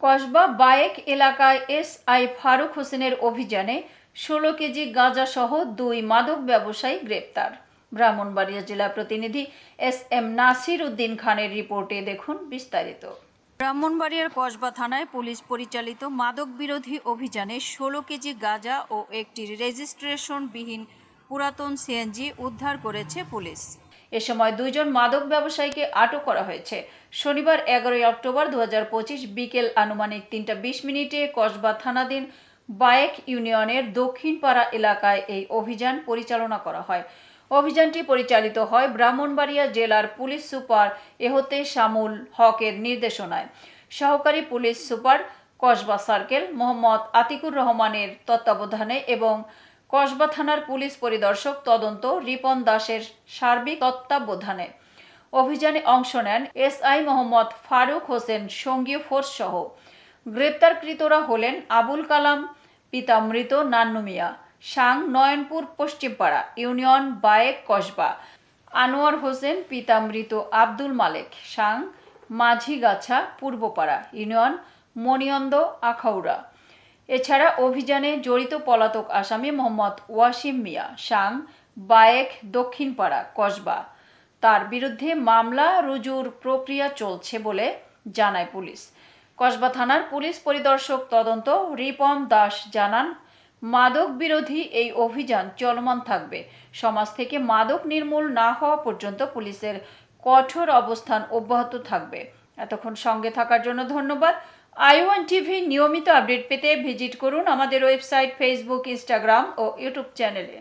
কসবা বায়েক এলাকায় S I Faruk হোসেনের অভিযানে ষোলো কেজি গাঁজাসহ দুই মাদক ব্যবসায়ী গ্রেপ্তার। ব্রাহ্মণবাড়িয়া জেলা প্রতিনিধি এস এম নাসির উদ্দিন খানের রিপোর্টে দেখুন বিস্তারিত। ব্রাহ্মণবাড়িয়ার কসবা থানায় পুলিশ পরিচালিত মাদক বিরোধী অভিযানে ষোলো কেজি গাঁজা ও একটি রেজিস্ট্রেশনবিহীন পুরাতন সিএনজি উদ্ধার করেছে পুলিশ। এ সময় দুইজন মাদক ব্যবসায়ীকে আটক করা হয়েছে। শনিবার এগারোই অক্টোবর দুহাজার পঁচিশ বিকেল আনুমানিক তিনটা বিশ মিনিটে কসবা থানাধীন বায়েক ইউনিয়নের দক্ষিণপাড়া এলাকায় এই অভিযান পরিচালনা করা হয়। অভিযানটি পরিচালিত হয় ব্রাহ্মণবাড়িয়া জেলার পুলিশ সুপার এহতে শামুল হকের নির্দেশনায়। সহকারী police super Kasba circle Mohammad Atikur রহমানের তত্ত্বাবধানে এবং কসবা থানার পুলিশ পরিদর্শক তদন্ত, রিপন দাসের সার্বিক তত্ত্বাবধানে। অভিযানে অংশ নেন এসআই মোহাম্মদ ফারুক হোসেন সঙ্গীয় ফোর্স সহ। গ্রেপ্তারকৃতরা হলেন আবুল কালাম পিতামৃত নান্নু মিয়া, সাং নয়নপুর, পশ্চিমপাড়া, ইউনিয়ন বায়েক, কসবা। আনোয়ার হোসেন পিতামৃত আব্দুল মালেক, সাং মাঝিগাছা, পূর্বপাড়া, ইউনিয়ন মণিয়ন্দ, আখাউড়া। এছাড়া অভিযানে জড়িত পলাতক আসামি মোহাম্মদ ওয়াসিম মিয়া সাং বায়েক, দক্ষিণপাড়া, কসবা। তার বিরুদ্ধে মামলা রুজুর প্রক্রিয়া চলছে বলে জানায় পুলিশ। কসবা থানার পুলিশ পরিদর্শক তদন্ত রিপম দাস জানান, মাদক বিরোধী এই অভিযান চলমান থাকবে। সমাজ থেকে মাদক নির্মূল না হওয়া পর্যন্ত পুলিশের কঠোর অবস্থান অব্যাহত থাকবে। এতক্ষণ সঙ্গে থাকার জন্য ধন্যবাদ। আই ওয়ান টিভি নিয়মিত আপডেট পেতে ভিজিট করুন আমাদের ওয়েবসাইট, ফেসবুক, ইনস্টাগ্রাম ও ইউটিউব চ্যানেলে।